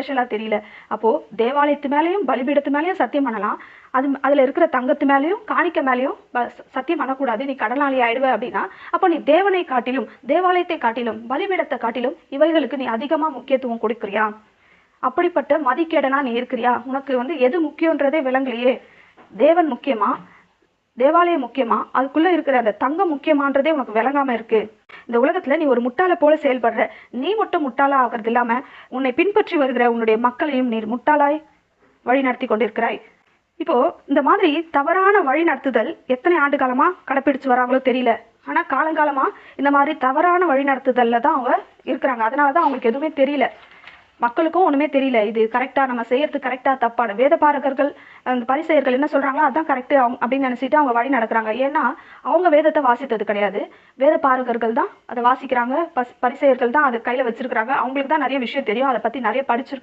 ஸ்பெஷலாக தெரியல. அப்போது தேவாலயத்து மேலேயும் பலிபீடத்து மேலேயும் சத்தியம் பண்ணலாம். அது அதில் இருக்கிற தங்கத்து மேலேயும் காணிக்க மேலேயும் ப- சத்தியம் பண்ணக்கூடாது. நீ கடனாளி ஆயிடுவ அப்படின்னா அப்போ நீ தேவனை காட்டிலும் தேவாலயத்தை காட்டிலும் பலிபீடத்தை காட்டிலும் இவைகளுக்கு நீ அதிகமாக முக்கியத்துவம் கொடுக்குறியா? அப்படிப்பட்ட மதிக்கேடனா நீ இருக்கிறியா? உனக்கு வந்து எது முக்கியன்றதே விளங்கலையே. தேவன் முக்கியமா? தேவாலயம் முக்கியமா? அதுக்குள்ள இருக்கிற அந்த தங்கம் முக்கியமான்றதே உனக்கு விளங்காம இருக்கு. இந்த உலகத்துல நீ ஒரு முட்டாளை போல செயல்படுற. நீ மட்டும் முட்டாளா ஆகிறது இல்லாம உன்னை பின்பற்றி வருகிற உன்னுடைய மக்களையும் நீர் முட்டாளாய் வழி நடத்தி கொண்டிருக்கிறாய். இப்போ இந்த மாதிரி தவறான வழி நடத்துதல் எத்தனை ஆண்டு காலமா கடைப்பிடிச்சு வராங்களோ தெரியல. ஆனா காலங்காலமா இந்த மாதிரி தவறான வழி நடத்துதல்ல தான் அவங்க இருக்கிறாங்க. அதனால தான் அவங்களுக்கு எதுவுமே தெரியல. மக்களுக்கும் ஒன்றுமே தெரியல. இது கரெக்டாக நம்ம செய்கிறது கரெக்டாக தப்பான. வேத பாரகர்கள் அந்த பரிசெயர்கள் என்ன சொல்றாங்களோ அதான் அவங்க அப்படின்னு நினச்சிட்டு அவங்க வழி நடக்கிறாங்க. ஏன்னா அவங்க வேதத்தை வாசித்தது கிடையாது. வேத பாரகர்கள் தான் அதை வாசிக்கிறாங்க பஸ் பரிசெயர்கள் தான் அதை கையில் வச்சுருக்கிறாங்க. அவங்களுக்கு தான் நிறைய விஷயம் தெரியும். அதை பற்றி நிறைய படிச்சிருக்காங்க